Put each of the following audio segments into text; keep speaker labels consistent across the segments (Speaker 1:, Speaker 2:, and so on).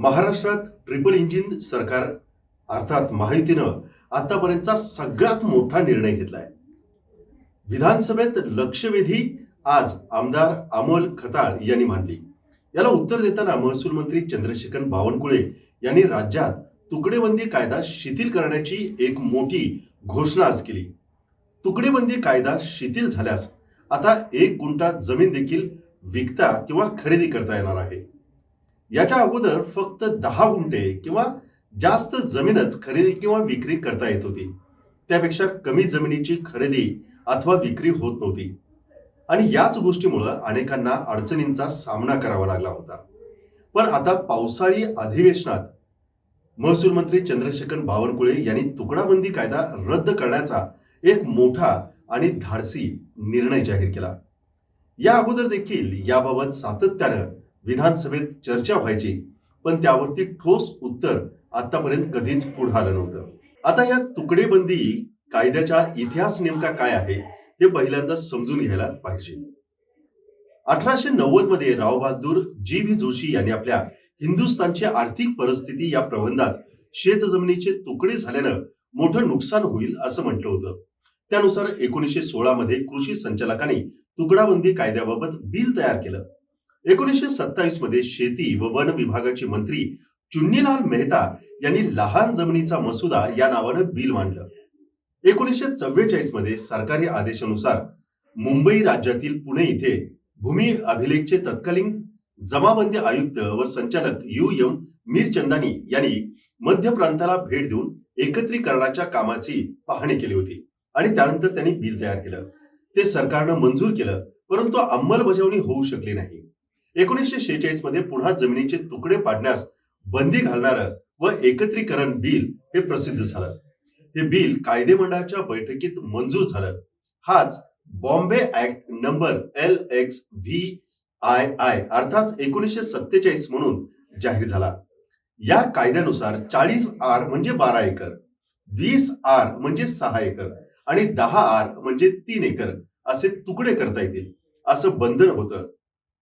Speaker 1: महाराष्ट्रात triple engine सरकार अर्थात महायुतीनं आतापर्यंतचा सगळ्यात मोठा निर्णय घेतलाय. विधानसभेत लक्षवेधी आज आमदार अमोल खताळ यांनी मांडली. याला उत्तर देताना महसूल मंत्री चंद्रशेखर बावनकुळे यांनी राज्यात तुकडेबंदी कायदा शिथिल करण्याची एक मोठी घोषणा आज केली. तुकडेबंदी कायदा शिथिल झाल्यास आता एक गुंठा जमीन देखील विकता किंवा खरेदी करता येणार आहे. याच्या अगोदर फक्त दहा गुंठे किंवा जास्त जमीनच खरेदी किंवा विक्री करता येत होती. त्यापेक्षा कमी जमिनीची खरेदी अथवा विक्री होत नव्हती. आणि याच गोष्टीमुळं अनेकांना अडचणींचा सामना करावा लागला होता. पण आता पावसाळी अधिवेशनात महसूल मंत्री चंद्रशेखर बावनकुळे यांनी तुकडाबंदी कायदा रद्द करण्याचा एक मोठा आणि धाडसी निर्णय जाहीर केला. या अगोदर देखील याबाबत सातत्यानं विधानसभेत चर्चा व्हायची पण त्यावरती ठोस उत्तर आतापर्यंत कधीच पुढे आलं नव्हतं. आता या तुकडेबंदी कायद्याचा इतिहास नेमका काय आहे हे पहिल्यांदा समजून घ्यायला पाहिजे. अठराशे नव्वदमध्ये रावबहादूर जी व्ही जोशी यांनी आपल्या हिंदुस्थानची आर्थिक परिस्थिती या प्रबंधात शेत जमिनीचे तुकडे झाल्यानं मोठं नुकसान होईल असं म्हटलं होतं. त्यानुसार एकोणीसशे सोळा मध्ये कृषी संचालकांनी तुकडाबंदी कायद्याबाबत बिल तयार केलं. एकोणीसशे सत्तावीसमध्ये शेती व वन विभागाचे मंत्री चुन्नीलाल मेहता यांनी लहान जमिनीचा मसुदा या नावानं बिल मांडलं. एकोणीसशे चव्वेचाळीसमध्ये सरकारी आदेशानुसार मुंबई राज्यातील पुणे इथे भूमी अभिलेखचे तत्कालीन जमाबंदी आयुक्त व संचालक यू एम मीरचंदानी यांनी मध्य प्रांताला भेट देऊन एकत्रीकरणाच्या कामाची पाहणी केली होती आणि त्यानंतर त्यांनी बिल तयार केलं. ते सरकारनं मंजूर केलं परंतु अंमलबजावणी होऊ शकली नाही. एकोणीसशे शेहेचाळीसमध्ये पुन्हा जमिनीचे तुकडे पाडण्यास बंदी घालणारं व एकत्रीकरण बिल हे प्रसिद्ध झालं. हे बिल कायदेमंडळाच्या बैठकीत मंजूर झालं. हाच Bombay act number L X V I I अर्थात एकोणीसशे सत्तेचाळीस म्हणून जाहीर झाला. या कायद्यानुसार चाळीस आर म्हणजे बारा एकर वीस आर म्हणजे सहा एकर आणि दहा आर म्हणजे तीन एकर असे तुकडे करता येतील. असं बंधन होतं.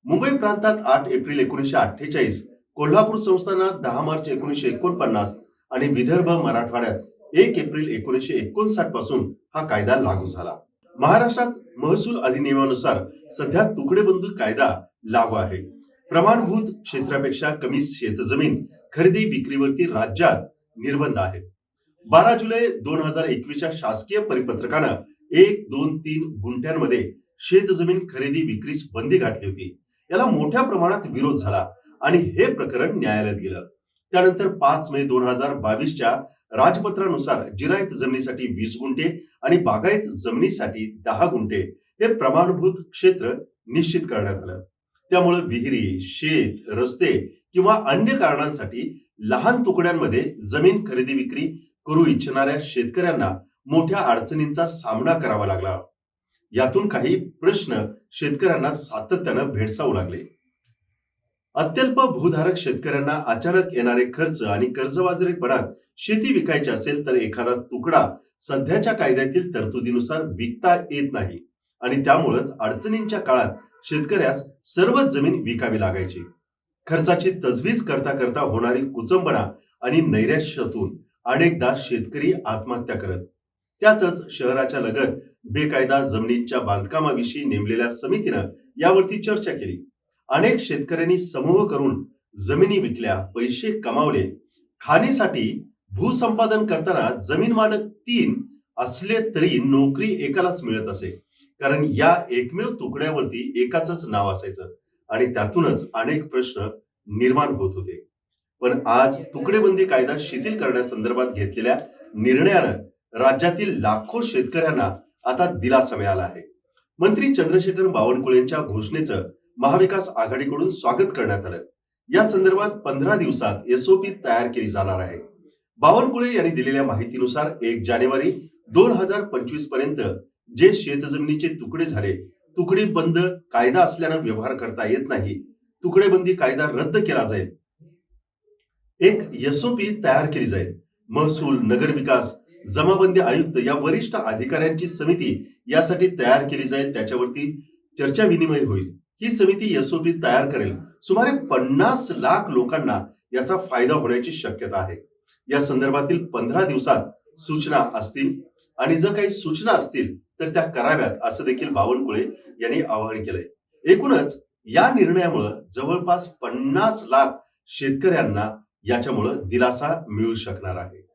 Speaker 1: मुंबई प्रांतात आठ एप्रिल एकोणीसशे अठ्ठेचाळीस कोल्हापूर संस्थानात दहा मार्च एकोणीसशे एकोणपन्नास आणि विदर्भ मराठवाड्यात एक एप्रिल एकोणीसशे एकोणसाठपासून हा कायदा लागू झाला. महाराष्ट्रात महसूल अधिनियमानुसार सध्या तुकडेबंदी कायदा लागू आहे. प्रमाणभूत क्षेत्रापेक्षा कमी शेतजमीन खरेदी विक्रीवरती राज्यात निर्बंध आहेत. बारा जुलै दोन हजार एकवीसच्या शासकीय परिपत्रकानं एक दोन तीन गुंठ्यांमध्ये शेतजमीन खरेदी विक्रीस बंदी घातली होती. याला मोठ्या प्रमाणात विरोध झाला आणि हे प्रकरण न्यायालयात गेलं. त्यानंतर पाच मे दोन हजार बावीसच्या राजपत्रानुसार जिरायत जमिनीसाठी वीस गुंठे आणि बागायत जमिनीसाठी दहा गुंठे हे प्रमाणभूत क्षेत्र निश्चित करण्यात आलं. त्यामुळे विहिरी शेत रस्ते किंवा अन्य कारणांसाठी लहान तुकड्यांमध्ये जमीन खरेदी विक्री करू इच्छिणाऱ्या शेतकऱ्यांना मोठ्या अडचणींचा सामना करावा लागला. यातून काही प्रश्न शेतकऱ्यांना सातत्यानं भेडसावू लागले. अत्यल्प भूधारक शेतकऱ्यांना अचानक येणारे खर्च आणि कर्जबाजारीपणात शेती विकायची असेल तर एखादा तुकडा सध्याच्या कायद्यातील तरतुदीनुसार विकता येत नाही आणि त्यामुळेच अडचणींच्या काळात शेतकऱ्यास सर्वच जमीन विकावी लागायची. खर्चाची तजवीज करता करता होणारी कुचंबणा आणि नैराश्यातून अनेकदा शेतकरी आत्महत्या करत त्यातच शहराच्या लगत बेकायदा जमिनींच्या बांधकामाविषयी नेमलेल्या समितीनं यावरती चर्चा केली. अनेक शेतकऱ्यांनी समूह करून जमिनी विकल्या पैसे कमावले. खाणीसाठी भूसंपादन करताना जमीन मालक तीन असले तरी नोकरी एकालाच मिळत असे. कारण या एकमेव तुकड्यावरती एकाच नाव असायचं आणि त्यातूनच अनेक प्रश्न निर्माण होत होते. पण आज तुकडेबंदी कायदा शिथिल करण्यासंदर्भात घेतलेल्या निर्णयानं राज्यातील लाखो शेतकऱ्यांना आता दिलासा मिळाला आहे. मंत्री चंद्रशेखर बावनकुळेंच्या घोषणेचं महाविकास आघाडीकडून स्वागत करण्यात आलं. या संदर्भात पंधरा दिवसात एसओपी तयार केली जाणार आहे. बावनकुळे यांनी दिलेल्या माहितीनुसार एक जानेवारी दोन हजार पंचवीसपर्यंत जे शेतजमिनीचे तुकडे झाले तुकडे बंद कायदा असल्यानं व्यवहार करता येत नाही. तुकडेबंदी कायदा रद्द केला जाईल. एक एसओपी तयार केली जाईल. महसूल नगरविकास जमाबंदी आयुक्त या वरिष्ठ अधिकाऱ्यांची समिती यासाठी तयार केली जाईल त्याच्यावरती चर्चा विनिमय होईल. ही समिती एसओपी तयार करेल. सुमारे पन्नास लाख लोकांना याचा फायदा होण्याची शक्यता आहे. या संदर्भातील पंधरा दिवसात सूचना असतील आणि जर काही सूचना असतील तर त्या कराव्यात असं देखील बावनकुळे यांनी आवाहन केलंय. एकूणच या निर्णयामुळं जवळपास पन्नास लाख शेतकऱ्यांना याच्यामुळं दिलासा मिळू शकणार आहे.